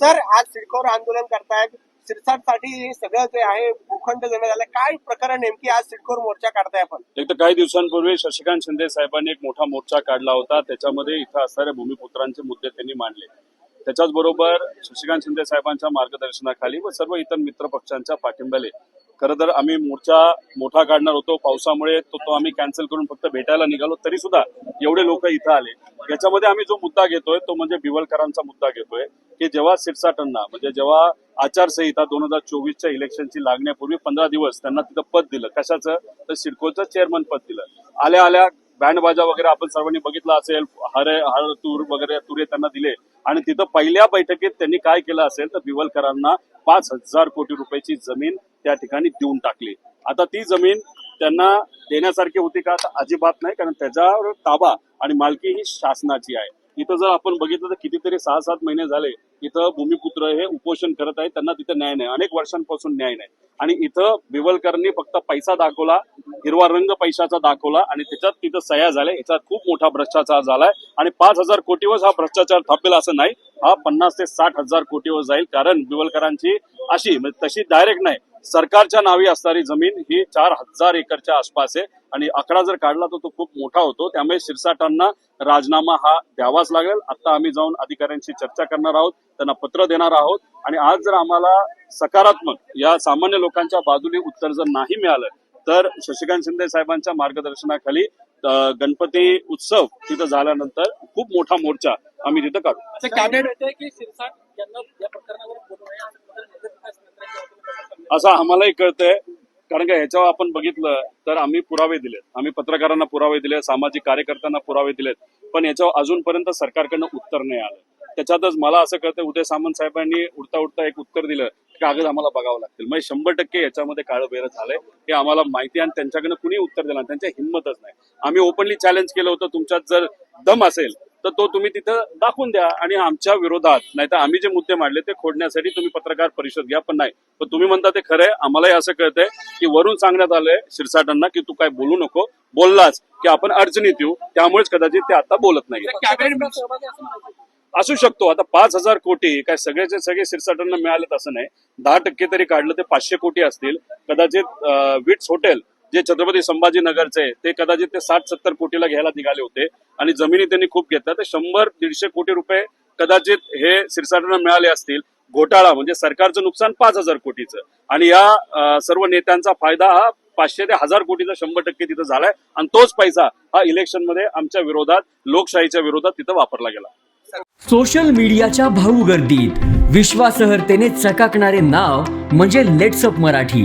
Sir आज सिडकोर आंदोलन करतायत. सिरसाटसाठी सगळं जे आहे भूखंड देण्यात आलं काय प्रकरण नेमकी आज सिडकोर मोर्चा काढताय आपण? एक तर काही दिवसांपूर्वी शशिकांत शिंदे साहेबांनी एक मोठा मोर्चा काढला होता. त्याच्यामध्ये इथं असणाऱ्या भूमिपुत्रांचे मुद्दे त्यांनी मांडले. त्याच्याच बरोबर शशिकांत शिंदे साहेबांच्या मार्गदर्शनाखाली व सर्व इतर मित्र पक्षांच्या पाठिंब्याने खरं तर आम्ही मोर्चा मोठा काढणार होतो. पावसामुळे तो तो आम्ही कॅन्सल करून फक्त भेटायला निघालो. तरी सुद्धा एवढे लोक इथं आले. याच्यामध्ये आम्ही जो मुद्दा घेतोय तो म्हणजे भिवलकरांचा मुद्दा घेतोय की जेव्हा सिरसाटांना म्हणजे जेव्हा आचारसंहिता दोन हजार चोवीसच्या इलेक्शनची लागण्यापूर्वी पंधरा दिवस त्यांना तिथं पद दिलं. कशाचं? तर सिडकोचं चेअरमन पद दिलं. आल्या आल्या बँड बाजा वगैरे आपण सर्वांनी बघितलं असेल हरे हर तूर वगैरे तुरे त्यांना दिले. आणि तिथं पहिल्या बैठकीत त्यांनी काय केलं असेल तर बिवलकरांना पाच हजार कोटी रुपयाची जमीन त्या ठिकाणी देऊन टाकली. आता ती जमीन त्यांना देण्यासारखी होती का? अजिबात नाही कारण त्याच्यावर ताबा आणि मालकी ही शासनाची आहे. इथं जर आपण बघितलं तर कितीतरी सहा सात महिने झाले इथं भूमिपुत्र हे उपोषण करत आहेत. त्यांना तिथं न्याय नाही. अनेक वर्षांपासून न्याय नाही. आणि इथं बिवलकरनी फक्त पैसा दाखवला हिरवा रंग पैशाचा दाखवला आणि त्याच्यात तिथं सह्या झाल्या. याच्यात खूप मोठा भ्रष्टाचार झालाय. आणि पाच हजार कोटीवर हा भ्रष्टाचार थापेल असं नाही. हा पन्नास ते साठ हजार कोटीवर जाईल. कारण बिवलकरांची अशी म्हणजे तशी डायरेक्ट नाही. सरकारच्या नावी असणारी जमीन ही चार हजार एकरच्या आसपास आहे. आणि आकडा जर काढला तर तो खूप मोठा होतो. त्यामुळे शिरसाटांना राजीनामा हा द्यावाच लागेल. आता आम्ही जाऊन अधिकाऱ्यांशी चर्चा करणार आहोत. त्यांना पत्र देणार आहोत. आणि आज जर आम्हाला सकारात्मक या सामान्य लोकांच्या बाजूने उत्तर जर नाही मिळालं तर शशिकांत शिंदे साहेबांच्या मार्गदर्शनाखाली गणपती उत्सव तिथं झाल्यानंतर खूप मोठा मोर्चा आम्ही तिथं काढू. कॅबिनेट असं आम्हालाही कळतंय. कारण का ह्याच्यावर आपण बघितलं तर आम्ही पुरावे दिलेत. आम्ही पत्रकारांना पुरावे दिले सामाजिक कार्यकर्त्यांना पुरावे दिलेत. पण याच्यावर अजूनपर्यंत सरकारकडनं उत्तर नाही आलं. त्याच्यातच मला असं कळतं उदय सामंत साहेबांनी उडता उडता एक उत्तर दिलं की कागद आम्हाला बघावं लागतील. म्हणजे शंभर टक्के याच्यामध्ये काळं बेरं झालंय. हे आम्हाला माहिती आणि त्यांच्याकडनं कुणी उत्तर दिलं त्यांच्या हिंमतच नाही. आम्ही ओपनली चॅलेंज केलं होतं तुमच्यात जर दम असेल तर तो तुम्ही तिथं दाखवून द्या आणि आमच्या विरोधात नाहीतर आम्ही जे मुद्दे मांडले ते खोडण्यासाठी तुम्ही पत्रकार परिषद घ्या पण नाही. पण तुम्ही म्हणता ते खरंय आम्हालाही असं कळतंय की वरून सांगण्यात आलंय शिरसाटांना की तू काय बोलू नको बोललाच की आपण अडचणीत येऊ त्यामुळेच कदाचित ते आता बोलत नाही. सहभागी असं शकतो आता पाच हजार कोटी काय सगळ्याचे सगळे सिरसाटांना मिळालेत असं नाही. दहा टक्के तरी काढलं ते पाचशे कोटी असतील. कदाचित विट्स हॉटेल जे छत्रपती संभाजीनगरचे ते कदाचित ते साठ सत्तर कोटीला घ्यायला निघाले होते. आणि जमिनी त्यांनी खूप घेतल्या. तर शंभर दीडशे कोटी रुपये कदाचित हे सिरसाटांना मिळाले असतील. घोटाळा म्हणजे सरकारचं नुकसान पाच हजार कोटीचं. आणि या सर्व नेत्यांचा फायदा हा पाचशे ते हजार कोटीचा शंभर टक्के तिथं झालाय. आणि तोच पैसा हा इलेक्शनमध्ये आमच्या विरोधात लोकशाहीच्या विरोधात तिथं वापरला गेला. सोशल मीडियाच्या भाऊ गर्दीत. विश्वासहर्तेने चकाकणारे नाव म्हणजे लेट्सअप मराठी.